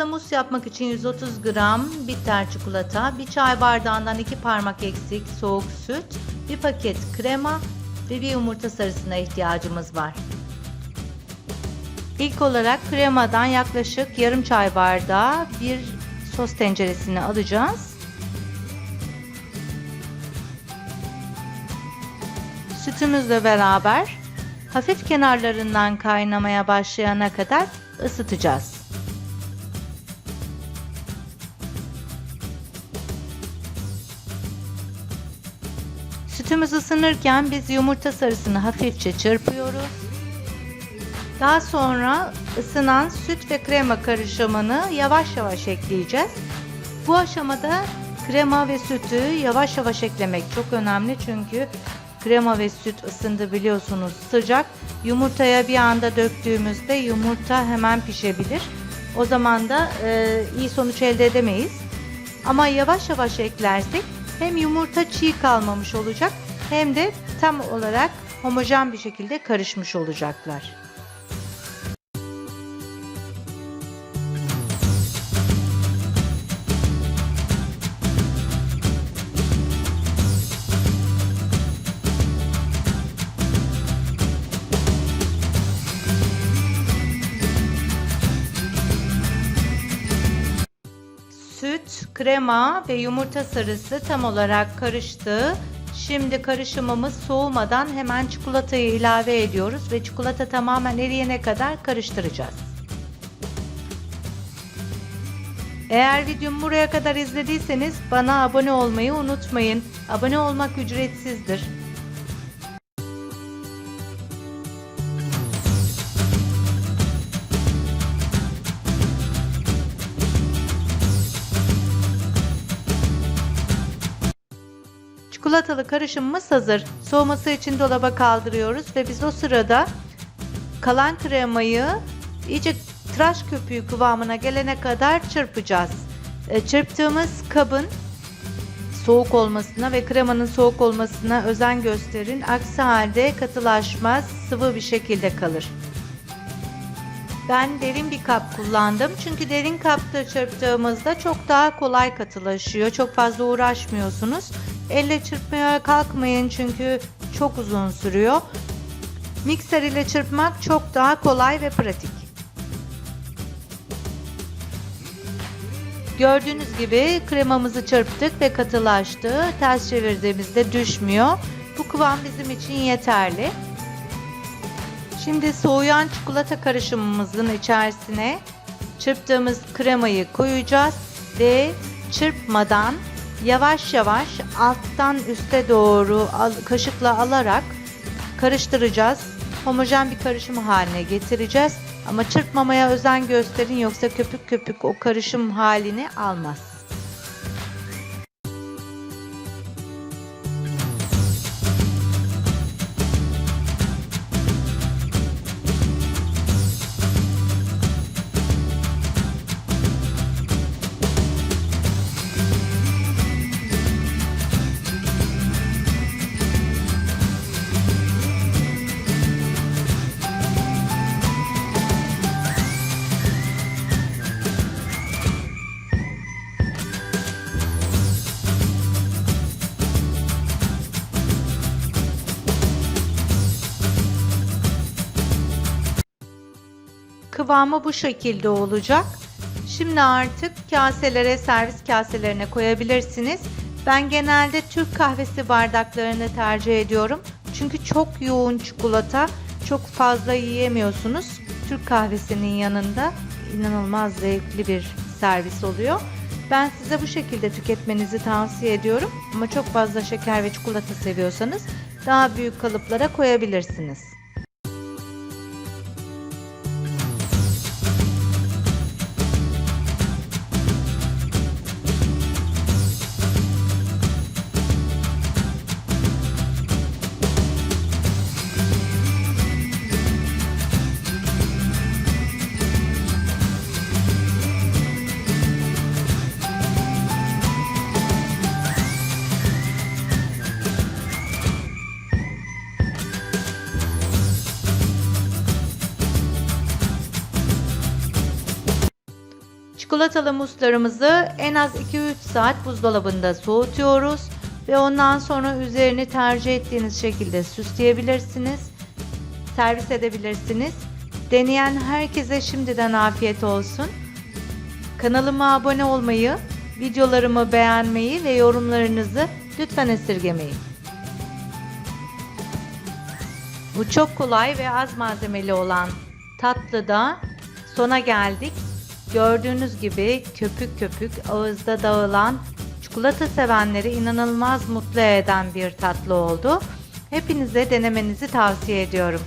Çikolatalı mus yapmak için 130 gram bitter çikolata, bir çay bardağından 2 parmak eksik soğuk süt, bir paket krema ve bir yumurta sarısına ihtiyacımız var. İlk olarak kremadan yaklaşık yarım çay bardağı bir sos tenceresine alacağız. Sütümüzle beraber hafif kenarlarından kaynamaya başlayana kadar ısıtacağız. Sütümüz ısınırken biz yumurta sarısını hafifçe çırpıyoruz. Daha sonra ısınan süt ve krema karışımını yavaş yavaş ekleyeceğiz. Bu aşamada krema ve sütü yavaş yavaş eklemek çok önemli çünkü krema ve süt ısındı biliyorsunuz sıcak. Yumurtaya bir anda döktüğümüzde yumurta hemen pişebilir. O zaman da e, iyi sonuç elde edemeyiz. Ama yavaş yavaş eklersek hem yumurta çiğ kalmamış olacak hem de tam olarak homojen bir şekilde karışmış olacaklar. Süt, krema ve yumurta sarısı tam olarak karıştı. Şimdi karışımımız soğumadan hemen çikolatayı ilave ediyoruz ve çikolata tamamen eriyene kadar karıştıracağız. Eğer videomu buraya kadar izlediyseniz bana abone olmayı unutmayın. Abone olmak ücretsizdir. Çikolatalı karışımımız hazır. Soğuması için dolaba kaldırıyoruz ve biz o sırada kalan kremayı iyice tıraş köpüğü kıvamına gelene kadar çırpacağız. E, Çırptığımız kabın soğuk olmasına ve kremanın soğuk olmasına özen gösterin. Aksi halde katılaşmaz, sıvı bir şekilde kalır. Ben derin bir kap kullandım. Çünkü derin kapta çırptığımızda çok daha kolay katılaşıyor. Çok fazla uğraşmıyorsunuz. Elle çırpmaya kalkmayın çünkü çok uzun sürüyor. Mikser ile çırpmak çok daha kolay ve pratik. Gördüğünüz gibi kremamızı çırptık ve katılaştı. Ters çevirdiğimizde düşmüyor. Bu kıvam bizim için yeterli. Şimdi soğuyan çikolata karışımımızın içerisine çırptığımız kremayı koyacağız ve çırpmadan yavaş yavaş alttan üste doğru kaşıkla alarak karıştıracağız. Homojen bir karışım haline getireceğiz. Ama çırpmamaya özen gösterin yoksa köpük köpük o karışım halini almaz. Kıvamı bu şekilde olacak. Şimdi artık kaselere, servis kaselerine koyabilirsiniz. Ben genelde Türk kahvesi bardaklarını tercih ediyorum. Çünkü çok yoğun çikolata, çok fazla yiyemiyorsunuz. Türk kahvesinin yanında inanılmaz zevkli bir servis oluyor. Ben size bu şekilde tüketmenizi tavsiye ediyorum. Ama çok fazla şeker ve çikolata seviyorsanız daha büyük kalıplara koyabilirsiniz. Çikolatalı muslarımızı en az 2-3 saat buzdolabında soğutuyoruz ve ondan sonra üzerini tercih ettiğiniz şekilde süsleyebilirsiniz. Servis edebilirsiniz. Deneyen herkese şimdiden afiyet olsun. Kanalıma abone olmayı, videolarımı beğenmeyi ve yorumlarınızı lütfen esirgemeyin. Bu çok kolay ve az malzemeli olan tatlıda sona geldik. Gördüğünüz gibi köpük köpük ağızda dağılan çikolata sevenleri inanılmaz mutlu eden bir tatlı oldu. Hepinize denemenizi tavsiye ediyorum.